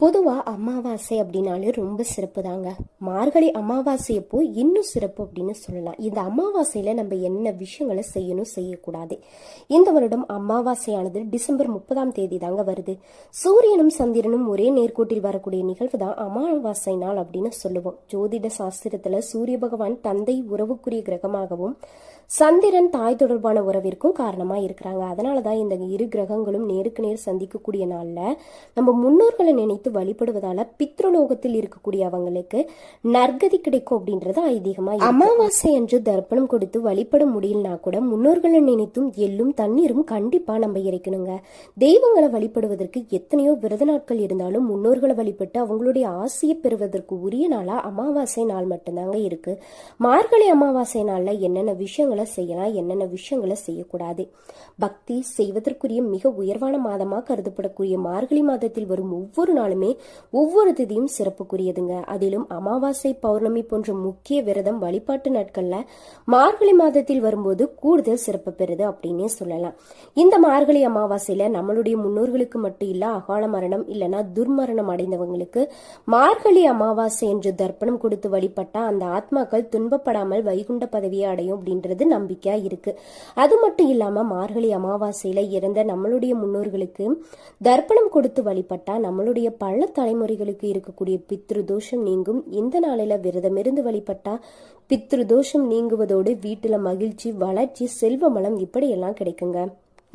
பொதுவாக அமாவாசை அப்படின்னாலே ரொம்ப சிறப்பு தாங்க மார்கழி அமாவாசையப்போ இன்னும் சிறப்பு அப்படின்னு சொல்லலாம். இந்த அமாவாசையில் நம்ம என்ன விஷயங்களை செய்யணும் செய்யக்கூடாது. இந்த வருடம் அமாவாசையானது டிசம்பர் முப்பதாம் தேதி தாங்க வருது. சூரியனும் சந்திரனும் ஒரே நேர்கோட்டில் வரக்கூடிய நிகழ்வு தான் அமாவாசை நாள் அப்படின்னு சொல்லுவோம். ஜோதிட சாஸ்திரத்தில் சூரிய பகவான் தந்தை உறவுக்குரிய கிரகமாகவும் சந்திரன் தாய் தொடர்பான உறவிற்கும் காரணமாக இருக்கிறாங்க. அதனால தான் இந்த இரு கிரகங்களும் நேருக்கு நேர் சந்திக்கக்கூடிய நாளில் நம்ம முன்னோர்களை நினைத்து கொடுத்து வழிபடுவதால பித்ருலோகத்தில் இருக்கக்கூடிய அவங்களுக்கு நற்கதி கிடைக்கும் அப்படின்றது ஐதீகமாக அமாவாசை என்று தர்ப்பணம் கொடுத்து வழிபட முடியலனா கூட முன்னோர்களை நினைத்தும் எள்ளும் தண்ணீரும் கண்டிப்பாக நம்ம இறைக்கணுங்க. தெய்வங்களை வழிபடுவதற்கு எத்தனையோ விரத நாட்கள் இருந்தாலும் முன்னோர்களை வழிபட்டு அவங்களுடைய ஆசையை பெறுவதற்கு உரிய நாளா அமாவாசை நாள் மட்டும்தாங்க இருக்கு. மார்கழி அமாவாசை நாள்ல என்னென்ன விஷயங்களை செய்யலாம் என்னென்ன விஷயங்களை செய்யக்கூடாது. பக்தி செய்வதற்குரிய மிக உயர்வான மாதமாக கருதப்படக்கூடிய மார்கழி மாதத்தில் வரும் ஒவ்வொரு நாளும் இருந்தாலுமே ஒவ்வொரு திதியும் சிறப்புக்குரியதுங்க. அதிலும் அமாவாசை பௌர்ணமி போன்ற முக்கிய விரதம் வழிபாட்டு நாட்கள்ல மார்கழி மாதத்தில் வரும்போது கூடுதல் சிறப்பு பெறுது அப்படின்னே சொல்லலாம். இந்த மார்கழி அமாவாசையில நம்மளுடைய முன்னோர்களுக்கு மட்டும் இல்ல அகால மரணம் இல்லைன்னா துர்மரணம் அடைந்தவங்களுக்கு மார்கழி அமாவாசை என்று தர்ப்பணம் கொடுத்து வழிபட்டா அந்த ஆத்மாக்கள் துன்பப்படாமல் வைகுண்ட பதவியை அடையும் அப்படின்றது நம்பிக்கையா இருக்கு. அது மட்டும் இல்லாம மார்கழி அமாவாசையில இறந்த நம்மளுடைய முன்னோர்களுக்கு தர்ப்பணம் கொடுத்து வழிபட்டா நம்மளுடைய பல தலைமுறைகளுக்கு இருக்கக்கூடிய பித்ரு தோஷம் நீங்கும். இந்த நாளில விரதமிருந்து வழிபட்டா பித்ரு தோஷம் நீங்குவதோடு வீட்டுல மகிழ்ச்சி வளர்ச்சி செல்வ மலம் இப்படியெல்லாம் கிடைக்குங்க.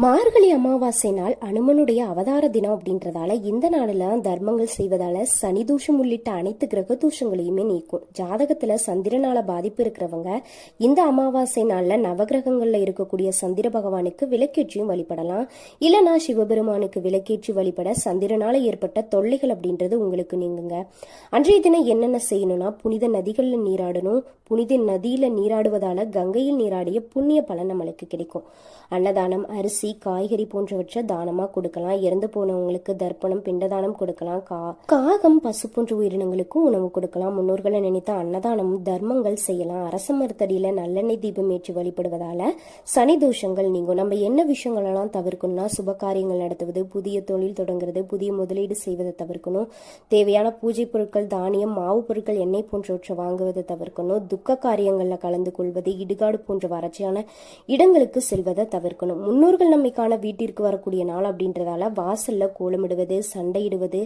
மார்கழி அமாவாசை நாள் அனுமனுடைய அவதார தினம் அப்படின்றதால இந்த நாளில் தர்மங்கள் செய்வதால சனி தூஷம் உள்ளிட்ட அனைத்து கிரக தூஷங்களையுமே நீக்கும். ஜாதகத்துல சந்திரனால பாதிப்பு இருக்கிறவங்க இந்த அமாவாசை நாள்ல நவகிரகங்கள்ல இருக்கக்கூடிய சந்திர பகவானுக்கு விளக்கேற்றியும் வழிபடலாம். இல்லனா சிவபெருமானுக்கு விளக்கேற்றி வழிபட சந்திரனால ஏற்பட்ட தொல்லைகள் அப்படின்றது உங்களுக்கு நீங்குங்க. அன்றைய தினம் என்னென்ன செய்யணும்னா புனித நதிகள்ல நீராடணும். புனித நதியில நீராடுவதால கங்கையில் நீராடிய புண்ணிய பலன் நம்மளுக்கு கிடைக்கும். அன்னதானம் அரிசி காய்கறி போன்றவற்றை தானமா கொடுக்கலாம். இறந்து போனவங்களுக்கு தர்ப்பணம் பிண்டதானம் கொடுக்கலாம். கா காகம் பசு போன்ற உயிரினங்களுக்கும் உணவு கொடுக்கலாம். முன்னோர்களை நினைத்த அன்னதானம் தர்மங்கள் செய்யலாம். அரச மரத்தடியில நல்லெண்ணெய் தீபம் ஏற்றி வழிபடுவதால சனி தோஷங்கள் நீங்கும். நம்ம என்ன விஷயங்களெல்லாம் தவிர்க்கணும்னா சுப காரியங்கள் நடத்துவது புதிய தொழில் தொடங்குறது புதிய முதலீடு செய்வதை தவிர்க்கணும். தேவையான பூஜை பொருட்கள் தானியம் மாவு பொருட்கள் எண்ணெய் போன்றவற்றை வாங்குவதை தவிர்க்கணும். துக்க காரியங்களில் கலந்து கொள்வது இடுகாடு போன்ற வறட்சியான இடங்களுக்கு செல்வதை தவிர்க்கணும். முன்னோர்கள் நம்மைக்கான வீட்டிற்கு வரக்கூடிய நாள் அப்படின்றதால வாசல்ல கோலமிடுவது சண்டையிடுவது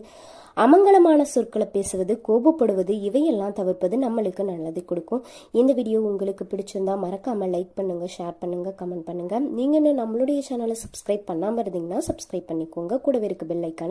அமங்கலமான சொற்களை பேசுவது கோபப்படுவது இவையெல்லாம் தவிர்ப்பது நம்மளுக்கு நல்லது கொடுக்கும். இந்த வீடியோ உங்களுக்கு பிடிச்சிருந்தா மறக்காம லைக் பண்ணுங்க ஷேர் பண்ணுங்க கமெண்ட் பண்ணுங்க. நீங்க இன்னும் நம்மளுடைய சேனலை சப்ஸ்கிரைப் பண்ணாம இருந்தீங்கன்னா சப்ஸ்கிரைப் பண்ணிக்கோங்க. கூடவே இருக்க பெல் ஐக்கான